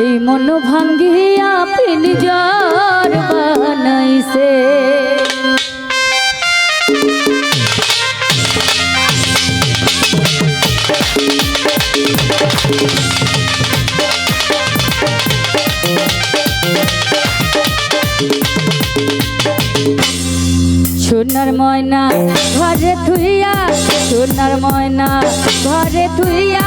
এই মন ভাঙ্গিয়া পিন জ্বর বানাইছে। সোনার ময়না ঘরে থুইয়া সোনার ময়না ঘরে থুইয়া